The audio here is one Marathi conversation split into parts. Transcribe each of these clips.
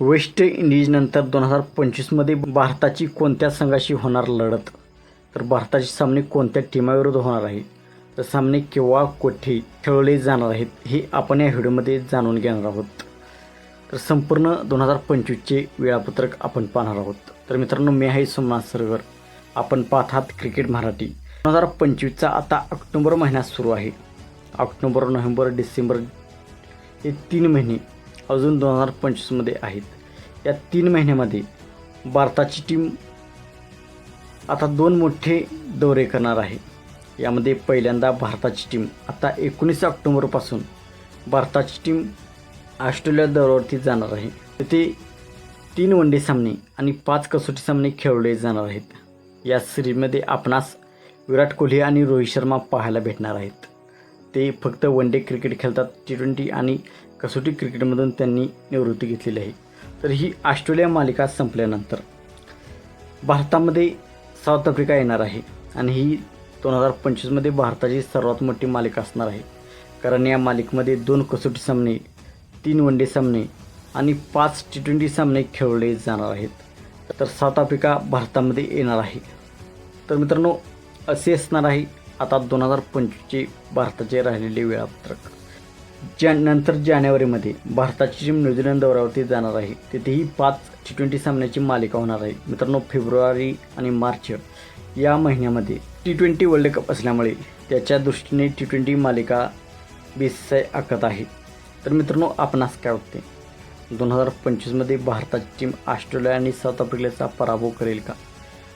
वेस्ट इंडिजनंतर दोन हजार पंचवीसमध्ये भारताची कोणत्या संघाशी होणार लढत? तर भारताचे सामने कोणत्या टीमाविरुद्ध होणार आहे? तर सामने केव्हा कोठे खेळवले जाणार आहेत हे आपण या व्हिडिओमध्ये जाणून घेणार आहोत. तर संपूर्ण दोन हजार पंचवीसचे वेळापत्रक आपण पाहणार आहोत. तर मित्रांनो मी आहे सोमनाथ सरगर. आपण पाहत आहात क्रिकेट मराठी. दोन हजार पंचवीसचा आता ऑक्टोबर महिना सुरू आहे. ऑक्टोबर नोव्हेंबर डिसेंबर हे तीन महिने अजून दोन हजार पंचवीसमध्ये आहेत. या तीन महिन्यामध्ये भारताची टीम आता दोन मोठे दौरे करणार आहे. यामध्ये पहिल्यांदा भारताची टीम आता एकोणीस ऑक्टोबरपासून भारताची टीम ऑस्ट्रेलिया दौऱ्यावरती जाणार आहे. तिथे तीन वनडे सामने आणि पाच कसोटी सामने खेळवले जाणार आहेत. या सिरीजमध्ये आपणास विराट कोहली आणि रोहित शर्मा पाहायला भेटणार आहेत. ते फक्त वन डे क्रिकेट खेळतात टी ट्वेंटी आणि कसोटी क्रिकेटमधून त्यांनी निवृत्ती घेतलेली आहे. तर ही ऑस्ट्रेलिया मालिका संपल्यानंतर भारतामध्ये साऊथ आफ्रिका येणार आहे आणि ही दोन हजार पंचवीसमध्ये भारताची सर्वात मोठी मालिका असणार आहे. कारण या मालिकेमध्ये दोन कसोटी सामने तीन वन डे सामने आणि पाच टी ट्वेंटी सामने खेळवले जाणार आहेत. तर साऊथ आफ्रिका भारतामध्ये येणार आहे. तर मित्रांनो असे असणार आहे आता दोन हजार पंचवीसचे भारताचे राहिलेले वेळापत्रक. ज्या नंतर जानेवारीमध्ये भारताची टीम न्यूझीलंड दौऱ्यावरती जाणार आहे तिथेही पाच टी ट्वेंटी सामन्याची मालिका होणार आहे. मित्रांनो फेब्रुवारी आणि मार्च या महिन्यामध्ये टी ट्वेंटी वर्ल्ड कप असल्यामुळे त्याच्या दृष्टीने टी ट्वेंटी मालिका बीसीसीआय आखत आहे. तर मित्रांनो आपणास काय वाटते? दोन हजार पंचवीसमध्ये भारताची टीम ऑस्ट्रेलिया आणि साऊथ आफ्रिकेचा पराभव करेल का?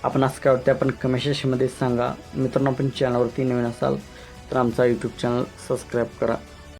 आपणास काय वाटते? आपण कमेंट सेक्शनमध्ये सांगा. मित्रांनो आपण चॅनलवरती नवीन असाल तर आमचा यूट्यूब चॅनल सबस्क्राईब करा.